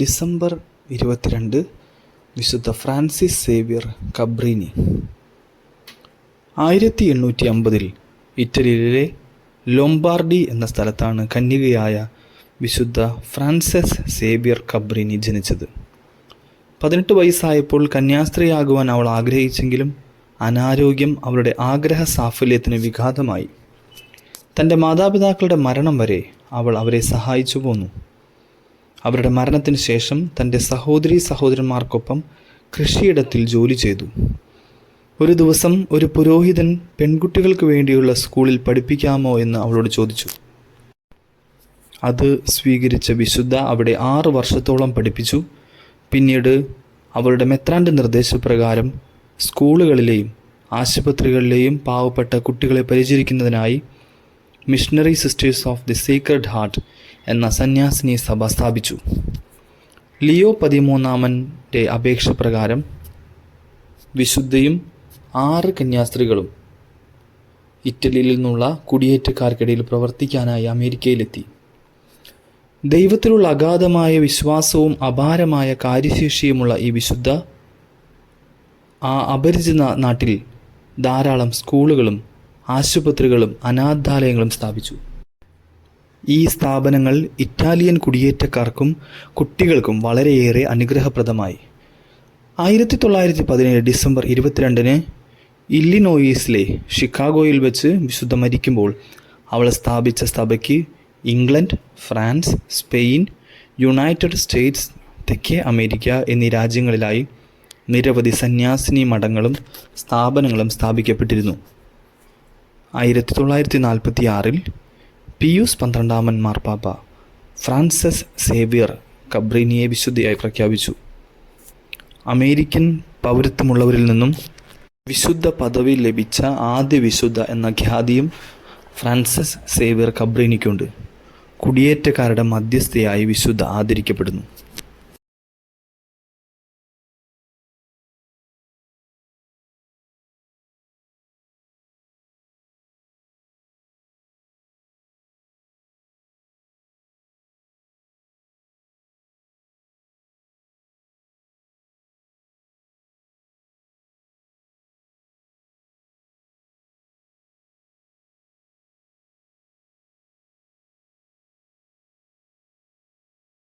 December ഇരുപത്തിരണ്ട് വിശുദ്ധ Francis Xavier Cabrini. ആയിരത്തി എണ്ണൂറ്റി അമ്പതിൽ ഇറ്റലിയിലെ ലൊംബാർഡി എന്ന സ്ഥലത്താണ് കന്യകയായ വിശുദ്ധ ഫ്രാൻസിസ് സേവ്യർ കബ്രീനി ജനിച്ചത്. പതിനെട്ട് വയസ്സായപ്പോൾ കന്യാസ്ത്രീയാകുവാൻ അവൾ ആഗ്രഹിച്ചെങ്കിലും അനാരോഗ്യം അവളുടെ ആഗ്രഹ സാഫല്യത്തിന് വിഘാതമായി. തന്റെ മാതാപിതാക്കളുടെ മരണം വരെ അവൾ അവരെ സഹായിച്ചു പോന്നു. അവരുടെ മരണത്തിന് ശേഷം തന്റെ സഹോദരി സഹോദരന്മാർക്കൊപ്പം കൃഷിയിടത്തിൽ ജോലി ചെയ്തു. ഒരു ദിവസം ഒരു പുരോഹിതൻ പെൺകുട്ടികൾക്ക് വേണ്ടിയുള്ള സ്കൂളിൽ പഠിപ്പിക്കാമോ എന്ന് അവളോട് ചോദിച്ചു. അത് സ്വീകരിച്ച വിശുദ്ധ അവിടെ ആറ് വർഷത്തോളം പഠിപ്പിച്ചു. പിന്നീട് അവളുടെ മെത്രാന്റെ നിർദ്ദേശപ്രകാരം സ്കൂളുകളിലെയും ആശുപത്രികളിലെയും പാവപ്പെട്ട കുട്ടികളെ പരിചരിക്കുന്നതിനായി missionary sisters of the sacred heart എന്ന സന്യാസിനി സഭ സ്ഥാപിച്ചു. ലിയോ പതിമൂന്നാമന്റെ അപേക്ഷ പ്രകാരം വിശുദ്ധയും ആറ് കന്യാസ്ത്രീകളും ഇറ്റലിയിൽ നിന്നുള്ള കുടിയേറ്റക്കാർക്കിടയിൽ പ്രവർത്തിക്കാനായി അമേരിക്കയിലെത്തി. ദൈവത്തിലുള്ള അഗാധമായ വിശ്വാസവും അപാരമായ കാര്യശേഷിയുമുള്ള ഈ വിശുദ്ധ ആ അപരിചിത നാട്ടിൽ ധാരാളം സ്കൂളുകളും ആശുപത്രികളും അനാഥാലയങ്ങളും സ്ഥാപിച്ചു. ഈ സ്ഥാപനങ്ങൾ ഇറ്റാലിയൻ കുടിയേറ്റക്കാർക്കും കുട്ടികൾക്കും വളരെയേറെ അനുഗ്രഹപ്രദമായി. ആയിരത്തി തൊള്ളായിരത്തി പതിനേഴ് ഡിസംബർ ഇരുപത്തിരണ്ടിന് ഇല്ലിനോയിസിലെ ഷിക്കാഗോയിൽ വെച്ച് വിശുദ്ധ മരിക്കുമ്പോൾ അവൾ സ്ഥാപിച്ച സഭയ്ക്ക് England France Spain United States തെക്കേ അമേരിക്ക എന്നീ രാജ്യങ്ങളിലായി നിരവധി സന്യാസിനി മഠങ്ങളും സ്ഥാപനങ്ങളും സ്ഥാപിക്കപ്പെട്ടിരുന്നു. ആയിരത്തി തൊള്ളായിരത്തി നാൽപ്പത്തി ആറിൽ പിയൂസ് പന്ത്രണ്ടാമൻ മാർപ്പാപ്പ ഫ്രാൻസിസ് സേവിയർ കബ്രീനിയെ വിശുദ്ധിയായി പ്രഖ്യാപിച്ചു. അമേരിക്കൻ പൗരത്വമുള്ളവരിൽ നിന്നും വിശുദ്ധ പദവി ലഭിച്ച ആദ്യ വിശുദ്ധ എന്ന ഖ്യാതിയും ഫ്രാൻസിസ് സേവിയർ കബ്രീനിക്കുണ്ട്. കുടിയേറ്റക്കാരുടെ മധ്യസ്ഥയായി വിശുദ്ധ ആദരിക്കപ്പെടുന്നു.